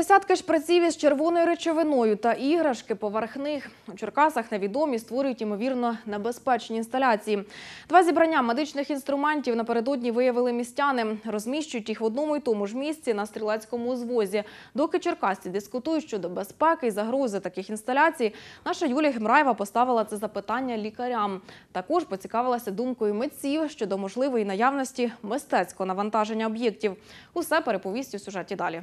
Десятки шприців із червоною речовиною та іграшки поверх них. У Черкасах невідомі створюють, ймовірно, небезпечні інсталяції. Два зібрання медичних інструментів напередодні виявили містяни. Розміщують їх в одному і тому ж місці на стрілецькому узвозі. Доки черкасці дискутують щодо безпеки і загрози таких інсталяцій, наша Юлія Гемраєва поставила це запитання лікарям. Також поцікавилася думкою митців щодо можливої наявності мистецького навантаження об'єктів. Усе переповість у сюжеті далі.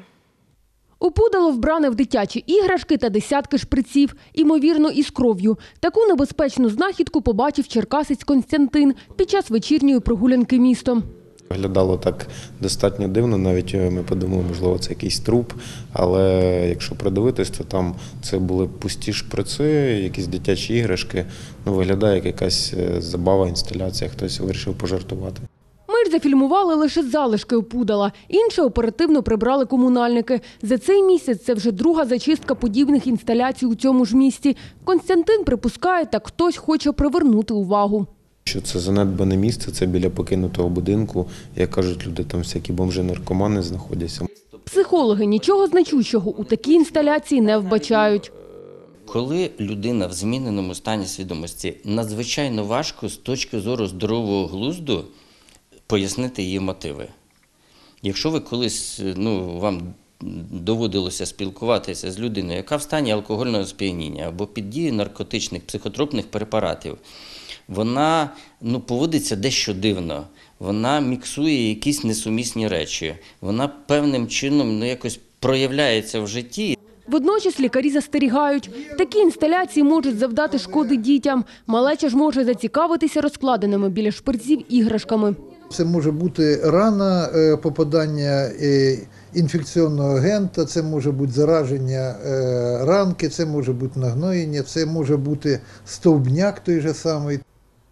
Опудало вбране в дитячі іграшки та десятки шприців, імовірно, із кров'ю. Таку небезпечну знахідку побачив черкасець Константин під час вечірньої прогулянки містом. Виглядало так достатньо дивно, навіть е, ми подумали, можливо, це якийсь труп. Але якщо придивитись, то там це були пусті шприци, якісь дитячі іграшки. Ну, виглядає як якась е, забава, інсталяція, хтось вирішив пожартувати. Зафільмували лише залишки опудала. Інше оперативно прибрали комунальники. За цей місяць це вже друга зачистка подібних інсталяцій у цьому ж місті. Константин припускає, так хтось хоче привернути увагу. Що це занедбане місце, це біля покинутого будинку. Як кажуть, люди там всякі бомжи, наркомани знаходяться. Психологи нічого значущого у такій інсталяції не вбачають. Коли людина в зміненому стані свідомості, надзвичайно важко з точки зору здорового глузду пояснити її мотиви. Якщо ви колись ну, вам доводилося спілкуватися з людиною, яка в стані алкогольного сп'яніння або під дією наркотичних психотропних препаратів, вона ну, поводиться дещо дивно. Вона міксує якісь несумісні речі. Вона певним чином ну, якось проявляється в житті. Водночас лікарі застерігають, такі інсталяції можуть завдати шкоди дітям. Малеча ж може зацікавитися розкладеними біля шприців іграшками. Це може бути рана е, попадання е, інфекційного агента, це може бути зараження е, ранки, це може бути нагноєння, це може бути стовбняк той же самий.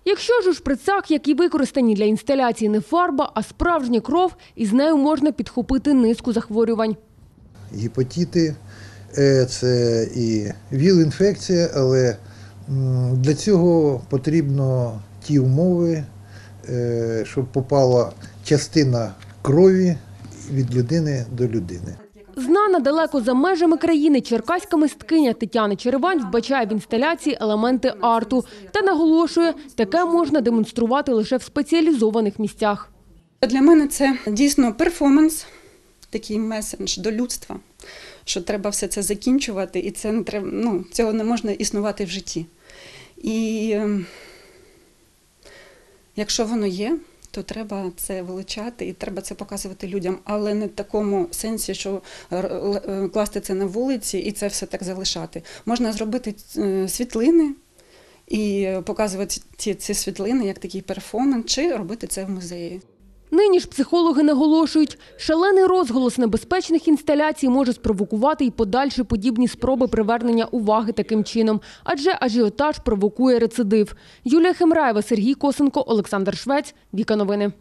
Якщо ж у шприцах, які використані для інсталяції, не фарба, а справжня кров, із нею можна підхопити низку захворювань. Гепатити, е, це і ВІЛ-інфекція, але для цього потрібно ті умови, щоб попала частина крові від людини до людини. Знана далеко за межами країни черкаська мисткиня Тетяна Черевань вбачає в інсталяції елементи арту та наголошує, таке можна демонструвати лише в спеціалізованих місцях. Для мене це дійсно перформанс, такий месендж до людства, що треба все це закінчувати, і це не треба, ну, цього не можна існувати в житті. І ем, якщо воно є, то треба це вилучати і треба це показувати людям, але не в такому сенсі, що е, класти це на вулиці і це все так залишати. Можна зробити е, світлини і показувати ці, ці світлини як такий перформанс, чи робити це в музеї. Нині ж психологи наголошують, шалений розголос небезпечних інсталяцій може спровокувати і подальші подібні спроби привернення уваги таким чином, адже ажіотаж провокує рецидив. Юлія Хемраєва, Сергій Косенко, Олександр Швець, Віка Новини.